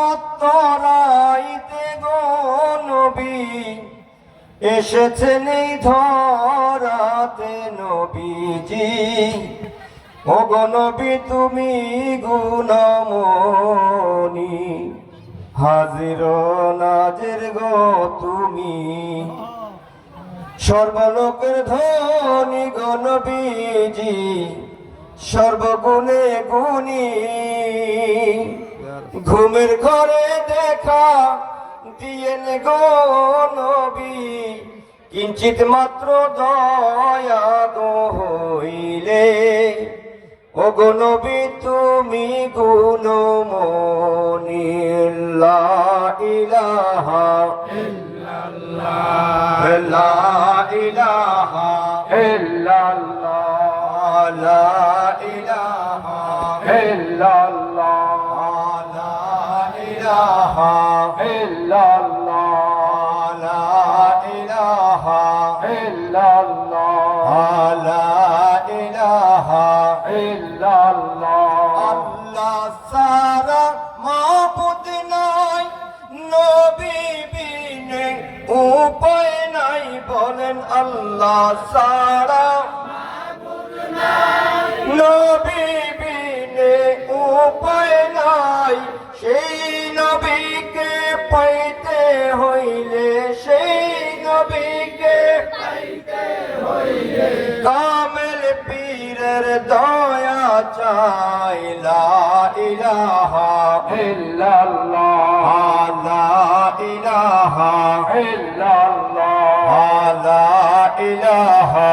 পথ তরাইতে গো নবী, এসেছেন এই ধরাতে নবীজি। ও গো নবী, তুমি গুণমণি, হাজির নাজের গো তুমি। সর্বলোকের ধনী গণবীজি সর্বগুণে গুণী। ঘুমের ঘরে দেখা দিয়েন গো নবী। কিঞ্চিত মাত্র দয়া গো হইলে। ও গো নবী তুমি গুণমণি লা ইলাহা। লা ইলাহা। ইল্লাল্লাহ ইলাহা ইল্লাল্লাহ। লা ইলাহা ইল্লাল্লাহ। লা ইলাহা ইল্লাল্লাহ। আল্লাহ সারা মাবুদ নাই নবী বিনে উপায় নাই বলেন আল্লাহ সারা নবী বিনে উপায় নাই সেই নবীকে কামেল পীরের দয়া চাই লা ইলাহা ইল্লাল্লাহ। লা ইলাহা ইল্লাল্লাহ। লা ইলাহা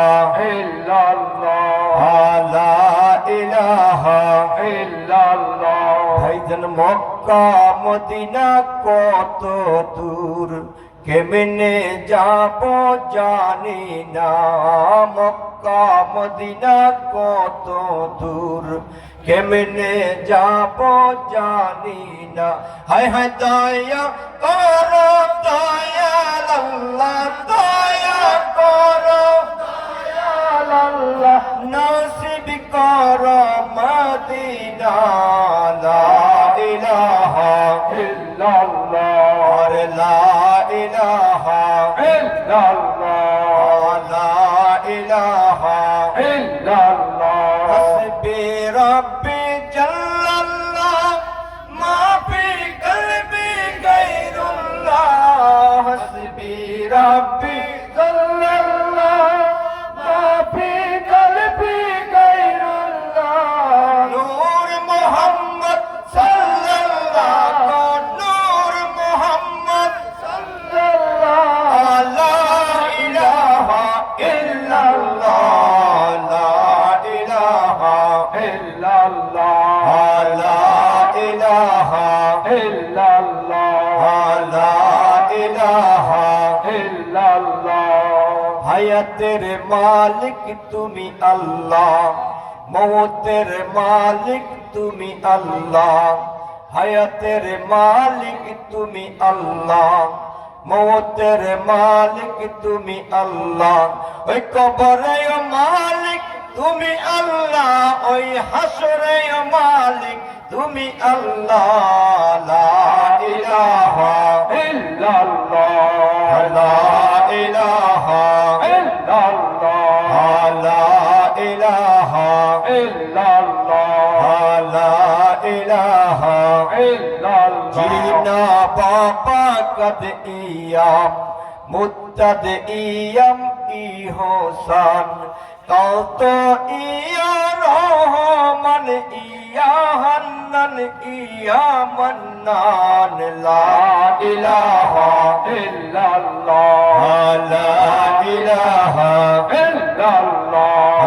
ইল্লাল্লাহ। লা ইলাহা ইল্লাল্লাহ। ভাইজান মক্কা মদিনা কত দূর? কেমনে যাব জানি না। মক্কা, মদিনা কত দূর। কেমনে যাব জানি না। হায় হায়, দয়া করো দয়া আল্লাহ, দয়া করো। আল্লাহ, নসিব কর Medina. illallah la ilaha illallah hasbi rabbi jallallah ma fi qalbi ghayrullah hasbi rabbi ইল্লাল্লাহ লা ইলাহা ইল্লাল্লাহ লা ইলাহা ইল্লাল্লাহ হায়াতের মালিক তুমি আল্লাহ। মৌতের মালিক তুমি আল্লাহ। হায়াতের মালিক তুমি আল্লাহ। মৌতের মালিক তুমি আল্লাহ। ওই কবরে মালিক তুমি আল্লাহ, ওই হাসরে মালিক। তুমি আল্লাহ, লা ইলাহা ইল্লাল্লাহ। লা ইলাহা ইল্লাল্লাহ। লা ইলাহা ইল্লাল্লাহ। লা ইলাহা ইল্লাল্লাহ। জিনা বাবা কদ ইয়াম, মুত্তাদ ইয়াম ইহসান কত ইয়া রহমান ইয়া হান্নান ইয়া মান্নান লা ইলাহা ইল্লাল্লাহ। লা ইলাহা ইল্লাল্লাহ।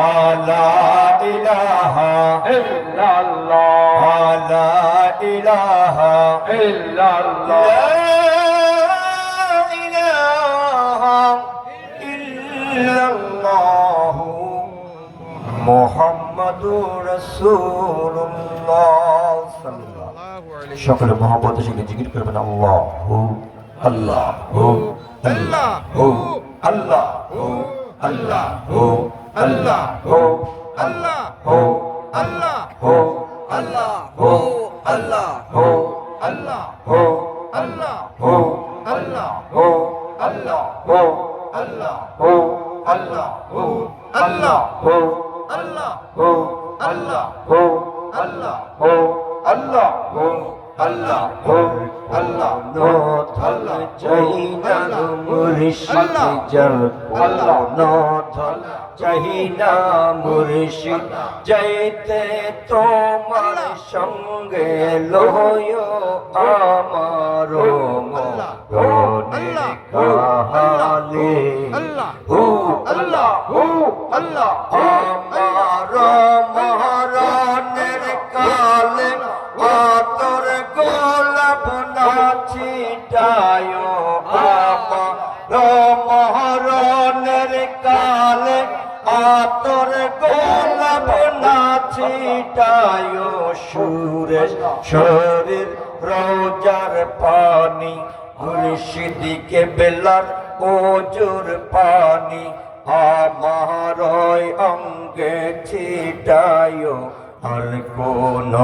লা ইলাহা ইল্লাল্লাহ। লা ইলাহা ইল্লাল্লাহ। ইল্লাল্লাহ মুহাম্মাদুর রাসূলুল্লাহ সকলে মহব্বতের সঙ্গে জিকির করবেন আল্লাহ আল্লাহ আল্লাহ আল্লাহ আল্লাহ আল্লাহ আল্লাহ আল্লাহ আল্লাহ আল্লাহ আল্লাহ আল্লাহ আল্লাহ আল্লাহ আল্লাহ আল্লাহ আল্লাহ হো আল্লাহ। হো আল্লাহ হো আল্লাহ হো আল্লাহ হো আল্লাহ হো আল্লাহ নথল চাহিনা মুর্শিদ জল। আল্লাহ। নথল চাহিনা মুর্শিদ। যাইতে তোমার সঙ্গে লয় আমার মনের কাহালে আল্লাহ। হু আল্লাহ হু আল্লাহ। নাচিটায় আমার মহারণের কালে আতর গোলাপ নাচিটায় সুরেশ শরীর রোজার পানি, মুর্শিদিকে বেলার ওজোর পানি। আমার অঙ্গে ছিটায় আর কোন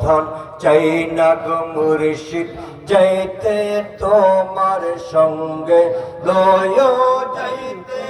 ধন চাই না গো মুর্শিদ যাইতে তোমার সঙ্গে লয় যাইতে